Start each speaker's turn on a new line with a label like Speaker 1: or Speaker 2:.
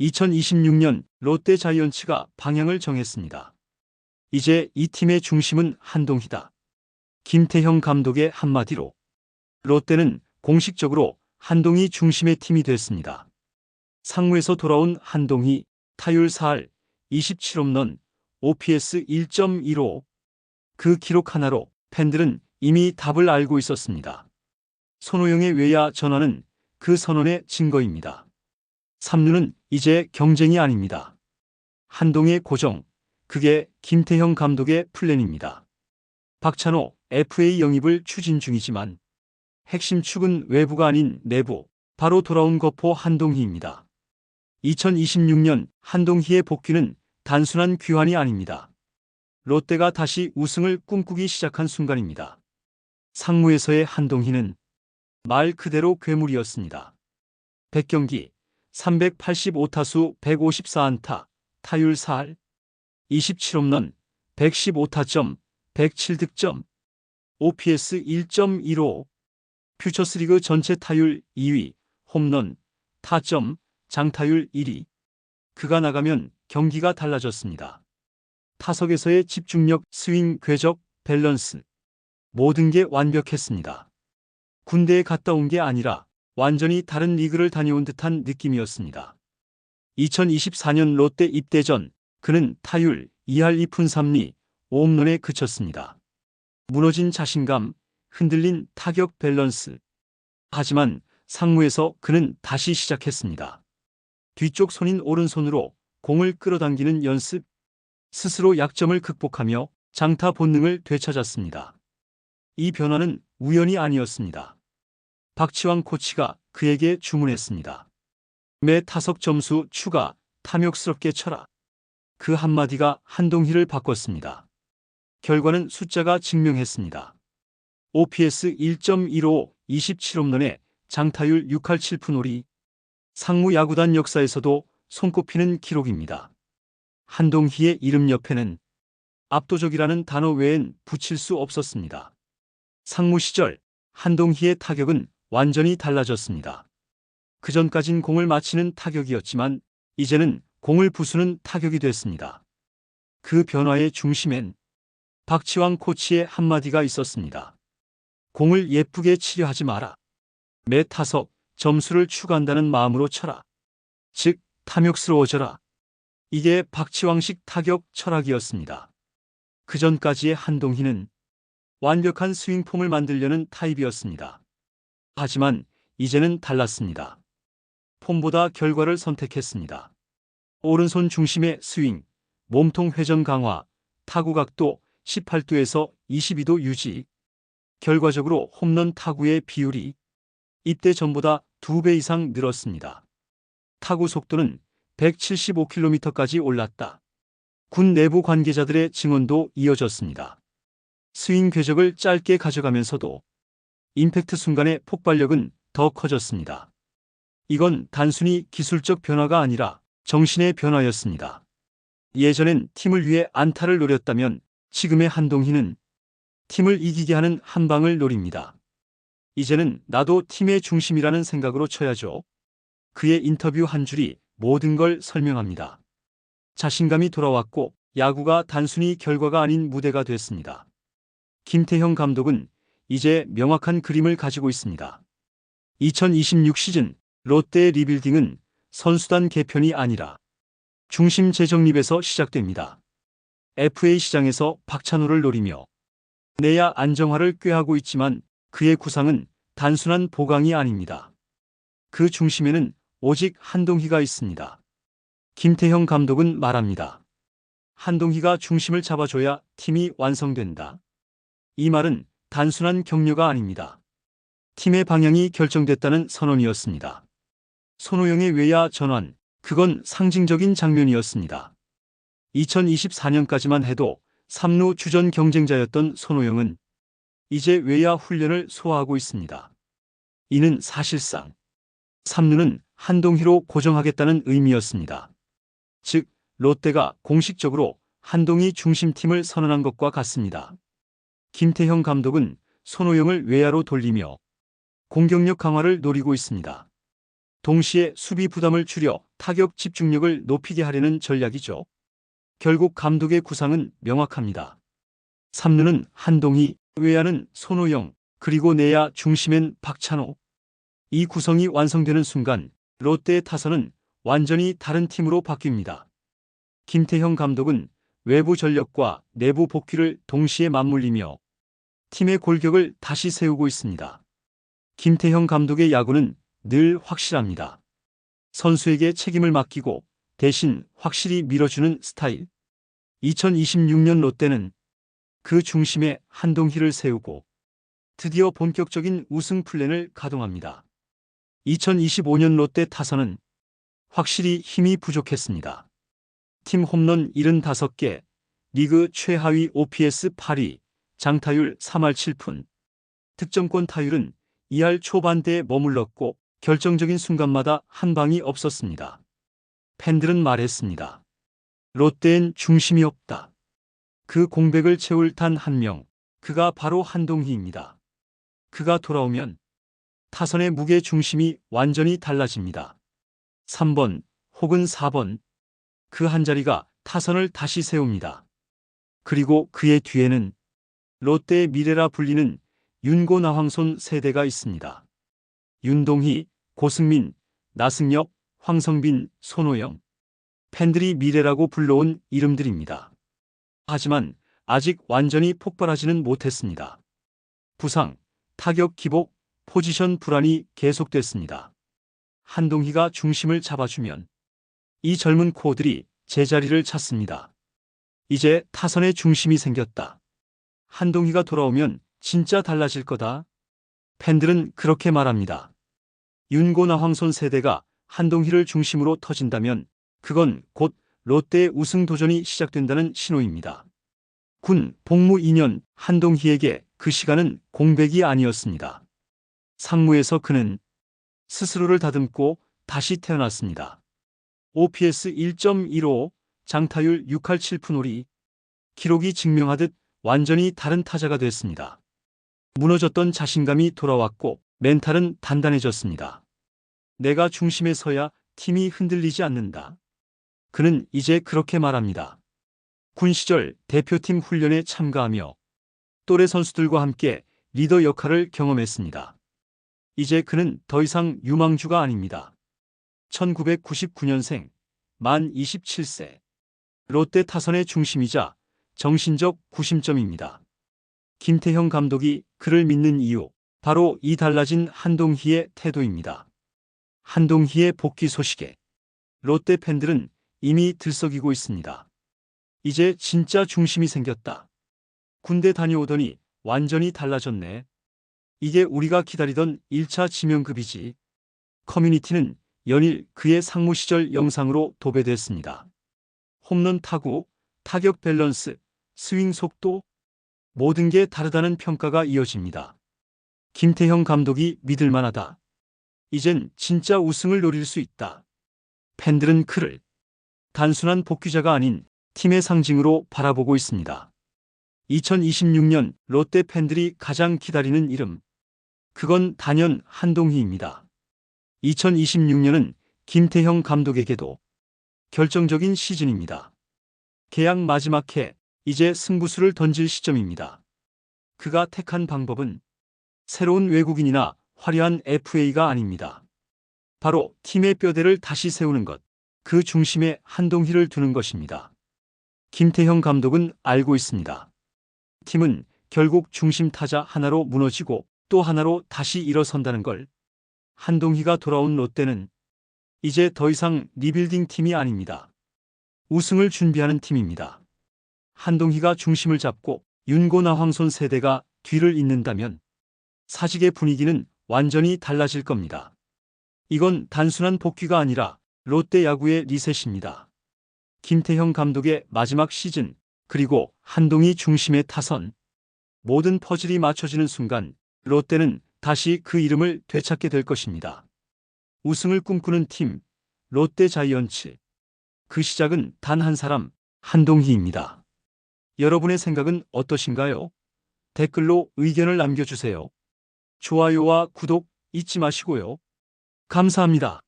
Speaker 1: 2026년 롯데 자이언츠가 방향을 정했습니다. 이제 이 팀의 중심은 한동희다. 김태형 감독의 한마디로 롯데는 공식적으로 한동희 중심의 팀이 됐습니다. 상무에서 돌아온 한동희 타율 4할 27홈런 OPS 1.15 그 기록 하나로 팬들은 이미 답을 알고 있었습니다. 손호영의 외야 전환은 그 선언의 증거입니다. 3루는 이제 경쟁이 아닙니다. 한동의 고정, 그게 김태형 감독의 플랜입니다. 박찬호 FA 영입을 추진 중이지만 핵심 축은 외부가 아닌 내부, 바로 돌아온 거포 한동희입니다. 2026년 한동희의 복귀는 단순한 귀환이 아닙니다. 롯데가 다시 우승을 꿈꾸기 시작한 순간입니다. 상무에서의 한동희는 말 그대로 괴물이었습니다. 100경기 385타수 154안타, 타율 4할, 27홈런, 115타점, 107득점, OPS 1.15, 퓨처스리그 전체 타율 2위, 홈런, 타점, 장타율 1위. 그가 나가면 경기가 달라졌습니다. 타석에서의 집중력, 스윙, 궤적, 밸런스. 모든 게 완벽했습니다. 군대에 갔다 온 게 아니라 완전히 다른 리그를 다녀온 듯한 느낌이었습니다. 2024년 롯데 입대 전 그는 타율 2할 2푼 3리 5홈런에 그쳤습니다. 무너진 자신감, 흔들린 타격 밸런스. 하지만 상무에서 그는 다시 시작했습니다. 뒤쪽 손인 오른손으로 공을 끌어당기는 연습, 스스로 약점을 극복하며 장타 본능을 되찾았습니다. 이 변화는 우연이 아니었습니다. 박치왕 코치가 그에게 주문했습니다. 매 타석 점수 추가, 탐욕스럽게 쳐라. 그 한마디가 한동희를 바꿨습니다. 결과는 숫자가 증명했습니다. OPS 1.15, 27홈런에 장타율 6할 7푼5리. 상무 야구단 역사에서도 손꼽히는 기록입니다. 한동희의 이름 옆에는 압도적이라는 단어 외엔 붙일 수 없었습니다. 상무 시절 한동희의 타격은 완전히 달라졌습니다. 그전까진 공을 맞히는 타격이었지만 이제는 공을 부수는 타격이 됐습니다. 그 변화의 중심엔 박치왕 코치의 한마디가 있었습니다. 공을 예쁘게 치려 하지 마라. 매 타석 점수를 추구한다는 마음으로 쳐라. 즉, 탐욕스러워져라. 이게 박치왕식 타격 철학이었습니다. 그전까지의 한동희는 완벽한 스윙폼을 만들려는 타입이었습니다. 하지만 이제는 달랐습니다. 폼보다 결과를 선택했습니다. 오른손 중심의 스윙, 몸통 회전 강화, 타구 각도 18도에서 22도 유지. 결과적으로 홈런 타구의 비율이 이때 전보다 2배 이상 늘었습니다. 타구 속도는 175km까지 올랐다. 군 내부 관계자들의 증언도 이어졌습니다. 스윙 궤적을 짧게 가져가면서도 임팩트 순간의 폭발력은 더 커졌습니다. 이건 단순히 기술적 변화가 아니라 정신의 변화였습니다. 예전엔 팀을 위해 안타를 노렸다면 지금의 한동희는 팀을 이기게 하는 한 방을 노립니다. 이제는 나도 팀의 중심이라는 생각으로 쳐야죠. 그의 인터뷰 한 줄이 모든 걸 설명합니다. 자신감이 돌아왔고 야구가 단순히 결과가 아닌 무대가 됐습니다. 김태형 감독은 이제 명확한 그림을 가지고 있습니다. 2026 시즌 롯데의 리빌딩은 선수단 개편이 아니라 중심 재정립에서 시작됩니다. FA 시장에서 박찬호를 노리며 내야 안정화를 꾀하고 있지만 그의 구상은 단순한 보강이 아닙니다. 그 중심에는 오직 한동희가 있습니다. 김태형 감독은 말합니다. 한동희가 중심을 잡아줘야 팀이 완성된다. 이 말은 단순한 격려가 아닙니다. 팀의 방향이 결정됐다는 선언이었습니다. 손호영의 외야 전환, 그건 상징적인 장면이었습니다. 2024년까지만 해도 3루 주전 경쟁자였던 손호영은 이제 외야 훈련을 소화하고 있습니다. 이는 사실상 3루는 한동희로 고정하겠다는 의미였습니다. 즉, 롯데가 공식적으로 한동희 중심팀을 선언한 것과 같습니다. 김태형 감독은 손호영을 외야로 돌리며 공격력 강화를 노리고 있습니다. 동시에 수비 부담을 줄여 타격 집중력을 높이게 하려는 전략이죠. 결국 감독의 구상은 명확합니다. 3루는 한동희, 외야는 손호영, 그리고 내야 중심엔 박찬호. 이 구성이 완성되는 순간 롯데의 타선은 완전히 다른 팀으로 바뀝니다. 김태형 감독은 외부 전력과 내부 복귀를 동시에 맞물리며 팀의 골격을 다시 세우고 있습니다. 김태형 감독의 야구는 늘 확실합니다. 선수에게 책임을 맡기고 대신 확실히 밀어주는 스타일. 2026년 롯데는 그 중심에 한동희를 세우고 드디어 본격적인 우승 플랜을 가동합니다. 2025년 롯데 타선은 확실히 힘이 부족했습니다. 팀 홈런 75개, 리그 최하위 OPS 8위, 장타율 3할 7푼, 득점권 타율은 2할 초반대에 머물렀고 결정적인 순간마다 한 방이 없었습니다. 팬들은 말했습니다. 롯데엔 중심이 없다. 그 공백을 채울 단 한 명, 그가 바로 한동희입니다. 그가 돌아오면 타선의 무게 중심이 완전히 달라집니다. 3번 혹은 4번 그 한 자리가 타선을 다시 세웁니다. 그리고 그의 뒤에는 롯데의 미래라 불리는 윤고 나황손 세대가 있습니다. 윤동희, 고승민, 나승엽, 황성빈, 손호영. 팬들이 미래라고 불러온 이름들입니다. 하지만 아직 완전히 폭발하지는 못했습니다. 부상, 타격 기복, 포지션 불안이 계속됐습니다. 한동희가 중심을 잡아주면 이 젊은 코어들이 제자리를 찾습니다. 이제 타선의 중심이 생겼다. 한동희가 돌아오면 진짜 달라질 거다. 팬들은 그렇게 말합니다. 윤고나 황손 세대가 한동희를 중심으로 터진다면 그건 곧 롯데의 우승 도전이 시작된다는 신호입니다. 군 복무 2년 한동희에게 그 시간은 공백이 아니었습니다. 상무에서 그는 스스로를 다듬고 다시 태어났습니다. OPS 1.15, 장타율 6할 7푼5리, 기록이 증명하듯 완전히 다른 타자가 됐습니다. 무너졌던 자신감이 돌아왔고 멘탈은 단단해졌습니다. 내가 중심에 서야 팀이 흔들리지 않는다. 그는 이제 그렇게 말합니다. 군 시절 대표팀 훈련에 참가하며 또래 선수들과 함께 리더 역할을 경험했습니다. 이제 그는 더 이상 유망주가 아닙니다. 1999년생, 만 27세. 롯데 타선의 중심이자 정신적 구심점입니다. 김태형 감독이 그를 믿는 이유, 바로 이 달라진 한동희의 태도입니다. 한동희의 복귀 소식에 롯데 팬들은 이미 들썩이고 있습니다. 이제 진짜 중심이 생겼다. 군대 다녀오더니 완전히 달라졌네. 이게 우리가 기다리던 1차 지명급이지. 커뮤니티는 연일 그의 상무 시절 영상으로 도배됐습니다. 홈런 타구, 타격 밸런스, 스윙 속도, 모든 게 다르다는 평가가 이어집니다. 김태형 감독이 믿을 만하다. 이젠 진짜 우승을 노릴 수 있다. 팬들은 그를 단순한 복귀자가 아닌 팀의 상징으로 바라보고 있습니다. 2026년 롯데 팬들이 가장 기다리는 이름. 그건 단연 한동희입니다. 2026년은 김태형 감독에게도 결정적인 시즌입니다. 계약 마지막 해 이제 승부수를 던질 시점입니다. 그가 택한 방법은 새로운 외국인이나 화려한 FA가 아닙니다. 바로 팀의 뼈대를 다시 세우는 것, 그 중심에 한동희를 두는 것입니다. 김태형 감독은 알고 있습니다. 팀은 결국 중심 타자 하나로 무너지고 또 하나로 다시 일어선다는 걸. 한동희가 돌아온 롯데는 이제 더 이상 리빌딩 팀이 아닙니다. 우승을 준비하는 팀입니다. 한동희가 중심을 잡고 윤고나 황손 세대가 뒤를 잇는다면 사직의 분위기는 완전히 달라질 겁니다. 이건 단순한 복귀가 아니라 롯데 야구의 리셋입니다. 김태형 감독의 마지막 시즌, 그리고 한동희 중심의 타선. 모든 퍼즐이 맞춰지는 순간 롯데는 다시 그 이름을 되찾게 될 것입니다. 우승을 꿈꾸는 팀, 롯데 자이언츠. 그 시작은 단 한 사람, 한동희입니다. 여러분의 생각은 어떠신가요? 댓글로 의견을 남겨주세요. 좋아요와 구독 잊지 마시고요. 감사합니다.